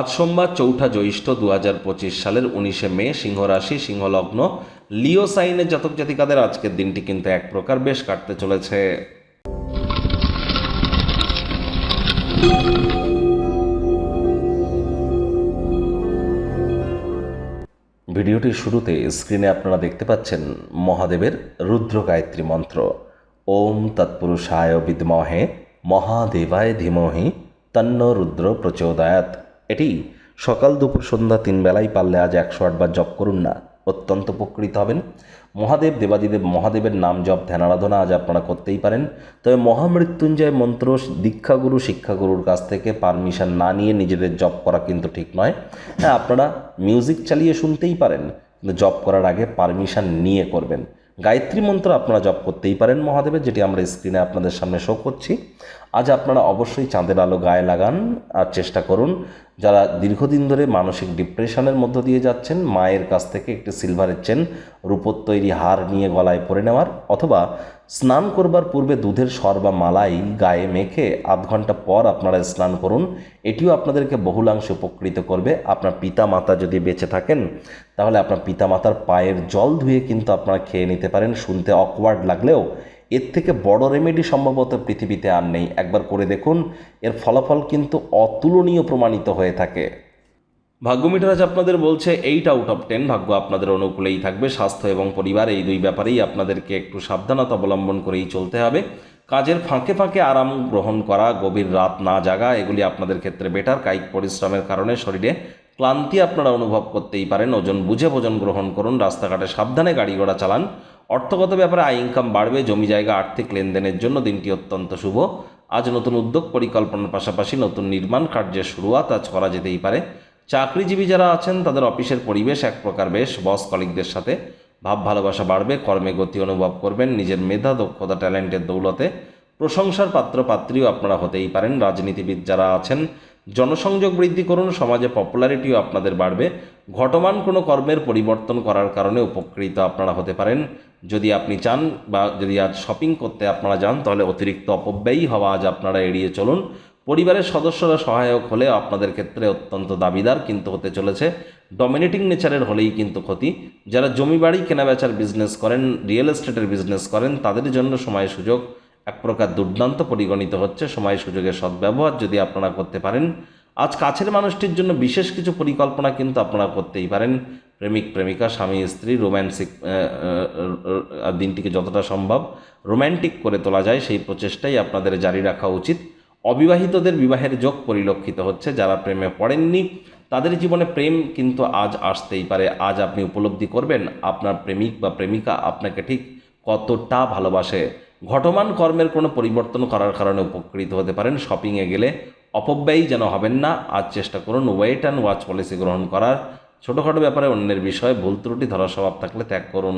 আজ সোমবার চৌঠা জ্যৈষ্ঠ দু হাজার পঁচিশ সালের উনিশে মে সিংহ রাশি সিংহলগ্ন, লিও সাইনের জাতক জাতিকাদের আজকের দিনটি কিন্তু এক প্রকার বেশ কাটতে চলেছে। ভিডিওটির শুরুতে স্ক্রিনে আপনারা দেখতে পাচ্ছেন মহাদেবের রুদ্র গায়ত্রী মন্ত্র। ওম তৎপুরুষায় বিদ্মহে, মহাদেবায় ধীমহি, তন্ন রুদ্র প্রচোদয়াত এটি সকাল দুপুর সন্ধ্যা তিন বেলায় পারলে আজ একশো আটবার জপ করুন না। অত্যন্ত উপকৃত হবেন। মহাদেব দেবাদিদেব মহাদেবের নাম জপ ধ্যান আরাধনা আজ আপনারা করতেই পারেন। তবে মহামৃত্যুঞ্জয় মন্ত্র, দীক্ষাগুরু, শিক্ষাগুরুর কাছ থেকে পারমিশন না নিয়ে নিজেদের জপ করা কিন্তু ঠিক নয়। হ্যাঁ আপনারা মিউজিক চালিয়ে শুনতেই পারেন, কিন্তু জপ করার আগে পারমিশন নিয়ে করবেন। গায়ত্রী মন্ত্র আপনারা জপ করতেই পারেন মহাদেবের, যেটি আমরা স্ক্রিনে আপনাদের সামনে শো করছি। আজ আপনারা অবশ্যই চাঁদের আলো গায়ে লাগান আর চেষ্টা করুন যারা দীর্ঘদিন ধরে মানসিক ডিপ্রেশনের মধ্য দিয়ে যাচ্ছেন, মায়ের কাছ থেকে একটি সিলভারের চেন, রূপোর তৈরি হার নিয়ে গলায় পরে নেওয়ার অথবা স্নান করবার পূর্বে দুধের সর বা মালাই গায়ে মেখে আধ ঘণ্টা পর আপনারা স্নান করুন। এটিও আপনাদেরকে বহুলাংশে উপকৃত করবে। আপনার পিতা মাতা যদি বেঁচে থাকেন, তাহলে আপনার পিতা মাতার পায়ের জল ধুয়ে কিন্তু আপনারা খেয়ে নিতে পারেন। শুনতে অকওয়ার্ড লাগলেও এর থেকে বড় রেমেডি সম্ভবত পৃথিবীতে আর নেই। একবার করে দেখুন, এর ফলাফল কিন্তু অতুলনীয় প্রমাণিত হয়ে থাকে। ভাগ্যমিটার আজ আপনাদের বলছে এইট আউট অফ টেন ভাগ্য আপনাদের অনুকূলেই থাকবে, স্বাস্থ্য এবং পরিবার, এই দুই ব্যাপারেই আপনাদেরকে একটু সাবধানতা অবলম্বন করেই চলতে হবে। কাজের ফাঁকে ফাঁকে আরাম গ্রহণ করা, গভীর রাত না জাগা, এগুলি আপনাদের ক্ষেত্রে বেটার কায়িক পরিশ্রমের কারণে শরীরে ক্লান্তি আপনারা অনুভব করতেই পারেন, ওজন বুঝে ভোজন গ্রহণ করুন, রাস্তাঘাটে সাবধানে গাড়ি ঘোড়া চালান। অর্থগত ব্যাপারে আয় ইনকাম বাড়বে, জমি জায়গা, আর্থিক লেনদেনের জন্য দিনটি অত্যন্ত শুভ। আজ নতুন উদ্যোগ পরিকল্পনার পাশাপাশি নতুন নির্মাণ কার্যের শুরুয়াত আজ করা যেতেই পারে। চাকরিজীবী যারা আছেন, তাদের অফিসের পরিবেশ এক প্রকার বেশ, বস কলিকদের সাথে ভাব ভালোবাসা বাড়বে, কর্মে গতি অনুভব করবেন, নিজের মেধা, দক্ষতা, ট্যালেন্টের দৌলতে প্রশংসার পাত্র, পাত্রীও আপনারা হতেই পারেন। রাজনীতিবিদ যারা আছেন জনসংযোগ বৃদ্ধি করুন, সমাজে পপুলারিটিও আপনাদের বাড়বে। ঘটমান কোনো কর্মের পরিবর্তন করার কারণে উপকৃত আপনারা হতে পারেন। যদি আপনি চান বা যদি আজ শপিং করতে আপনারা যান, তাহলে অতিরিক্ত অপব্যয়ী হওয়া আজ আপনারা এড়িয়ে চলুন। পরিবারের সদস্যরা সহায়ক হলে আপনাদের ক্ষেত্রে অত্যন্ত দাবিদার কিন্তু হতে চলেছে। ডমিনেটিং নেচারের হলেই কিন্তু ক্ষতি। যারা জমি বাড়ি, কেনাবেচার বিজনেস করেন রিয়েল এস্টেটের বিজনেস করেন, তাদের জন্য সময় সুযোগ। এক প্রকার দুর্দান্ত পরিগণিত হচ্ছে সময় সুযোগের সদ্ব্যবহার যদি আপনারা করতে পারেন। আজ কাছের মানুষটির জন্য বিশেষ কিছু পরিকল্পনা কিন্তু আপনারা করতেই পারেন। প্রেমিক, প্রেমিকা, স্বামী, স্ত্রী, রোম্যান্সিক দিনটিকে যতটা সম্ভব রোম্যান্টিক করে তোলা যায়, সেই প্রচেষ্টাই আপনাদের জারি রাখা উচিত। অবিবাহিতদের বিবাহের যোগ পরিলক্ষিত হচ্ছে, যারা প্রেমে পড়েননি, তাদের জীবনে প্রেম কিন্তু আজ আসতেই পারে। আজ আপনি উপলব্ধি করবেন, আপনার প্রেমিক বা প্রেমিকা আপনাকে ঠিক কতটা ভালোবাসে। ঘটমান কর্মের কোনো পরিবর্তন করার কারণে উপকৃত হতে পারেন। শপিংয়ে গেলে অপব্যয়ী যেন হবেন না। আজ চেষ্টা করুন ওয়েট অ্যান্ড ওয়াচ পলিসি গ্রহণ করার। ছোটোখাটো ব্যাপারে অন্যের বিষয়ে ভুল ত্রুটি ধরার স্বভাব থাকলে ত্যাগ করুন।